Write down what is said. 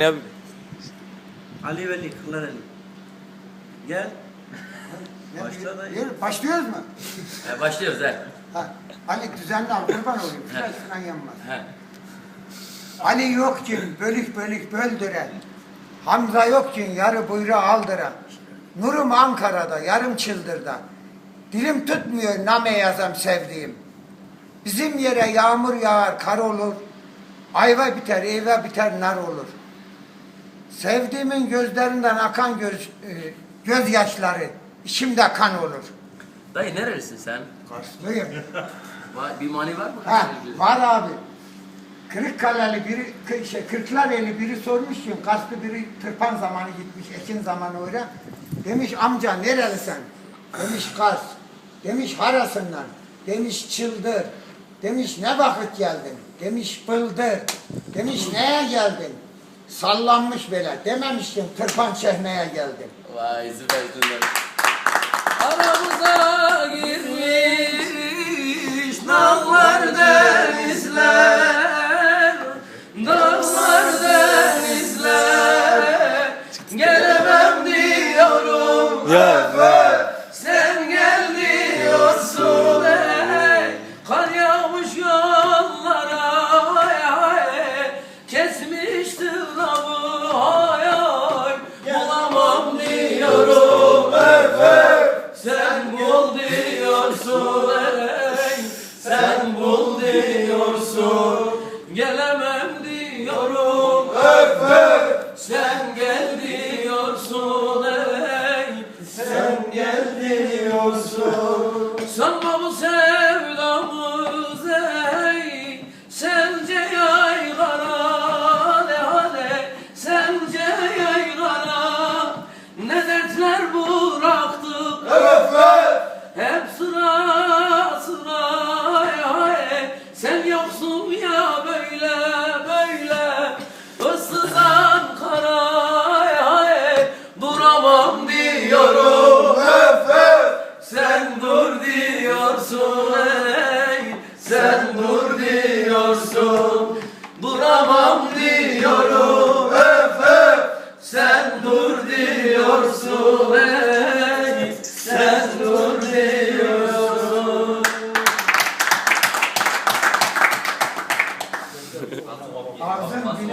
Ya, Ali Veli Kırlareli. Gel. Başla da. Başlıyoruz mu? E, başlıyoruz he. Ha, Ali düzenli al kurban olayım. Şurasından yanmaz. He. Ali yok ki bölük bölük böldüren. Hamza yok ki yarı buyruğu aldıran. Nurum Ankara'da yarım çıldırda. Dilim tutmuyor name yazam sevdiğim. Bizim yere yağmur yağar kar olur. Ayva biter eyva biter nar olur. Sevdiğimin gözlerinden akan göz, e, gözyaşları içimde kan olur. Dayı nerelisin sen? Karşılıyım. Bir mani var mı? Ha, var abi. Kırıkkaleli biri, kı- şey, Kırklareli biri sormuş ki, Karslı biri tırpan zamanı gitmiş, ekin zamanı oraya. Demiş amca nerelisin? Demiş Kars. Demiş harasından. Demiş çıldır. Demiş ne vakit geldin? Demiş bıldır. Demiş neye geldin? Sallanmış böyle. Dememiştim tırpan çekmeye geldim. Vay süpersin. Aramıza girmiş dağlar denizler Dağlar denizler Gelemem diyorum ya Sen diyorum öf Sen bul diyorsun ey Sen bul diyorsun. Gelemem diyorum öf Sen gel diyorsun ey Sen gel diyorsun. Sanma bu sevdamız Yoksun ya böyle böyle. Issız Ankara ay, Duramam diyorum. Öf öf. Sen dur diyorsun ey. Sen dur diyorsun 啊了我现